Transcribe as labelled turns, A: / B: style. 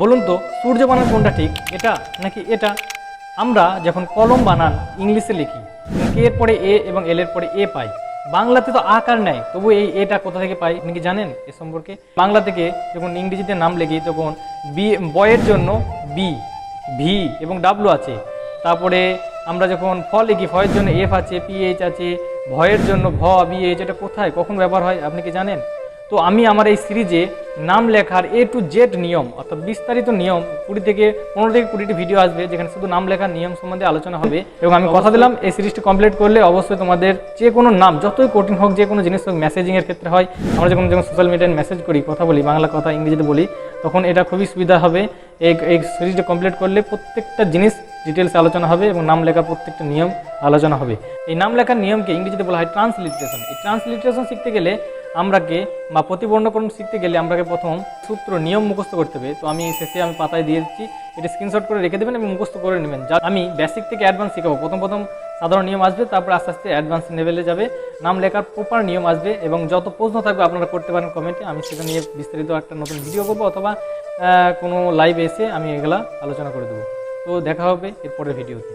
A: বলুন তো, সূর্য বানান কোনটা ঠিক, এটা নাকি এটা? আমরা যখন কলম বানান, ইংলিশে লিখি, কে এর পরে এ এবং এল এর পরে এ পাই। বাংলাতে তো আকার নেয় তবু এই এটা কোথা থেকে পাই, আপনি কি জানেন এ সম্পর্কে? বাংলা থেকে যখন ইংরেজিতে নাম লিখি, তখন বি বয়ের জন্য বি ভি এবং ডাব্লু আছে। তারপরে আমরা যখন ফ লিখি ফয়ের জন্য এফ আছে পিএইচ আছে, ভয়ের জন্য ভ বিএইচ এটা কোথায়, কখন ব্যবহার হয়, আপনি কি জানেন? তো আমি আমার এই সিরিজে নাম লেখার এ টু জেড নিয়ম, অর্থাৎ বিস্তারিত নিয়ম, কুড়ি থেকে পনেরো থেকে কুড়িটি ভিডিও আসবে, যেখানে শুধু নাম লেখার নিয়ম সম্বন্ধে আলোচনা হবে। এবং আমি কথা দিলাম, এই সিরিজটি কমপ্লিট করলে অবশ্যই তোমাদের যে কোনো নাম, যতই কঠিন হোক, যে কোনো জিনিস হোক মেসেজিংয়ের ক্ষেত্রে হয়। আমরা যখন যখন সোশ্যাল মিডিয়ায় মেসেজ করি, কথা বলি, বাংলা কথা ইংরেজিতে বলি, তখন এটা খুবই সুবিধা হবে। এই এই সিরিজটা কমপ্লিট করলে প্রত্যেকটা জিনিস ডিটেলসে আলোচনা হবে এবং নাম লেখার প্রত্যেকটা নিয়ম আলোচনা হবে। এই নাম লেখার নিয়মকে ইংরেজিতে বলা হয় ট্রান্সলিটারেশন এই ট্রান্সলিটারেশন শিখতে গেলে আমরাকে বা প্রতিবর্ণকরণ শিখতে গেলে আমরাকে প্রথম সূত্র নিয়ম মুখস্থ করতে হবে। তো আমি শেষে আমি পাতায় দিয়ে দিচ্ছি। এটা স্ক্রিনশট করে রেখে দেবেন এবং মুখস্থ করে নেবেন। যা আমি বেসিক থেকে অ্যাডভান্স শেখাবো। প্রথম প্রথম সাধারণ নিয়ম আসবে, তারপর আস্তে আস্তে অ্যাডভান্স লেভেলে যাবে। নাম লেখার প্রপার নিয়ম আসবে এবং যত প্রশ্ন থাকবে আপনারা করতে পারেন কমেন্টে আমি সেটা নিয়ে বিস্তারিত একটা নতুন ভিডিও করব অথবা কোনো লাইভ এসে আমি এগুলা আলোচনা করে দেবো। তো দেখা হবে এরপরের ভিডিওতে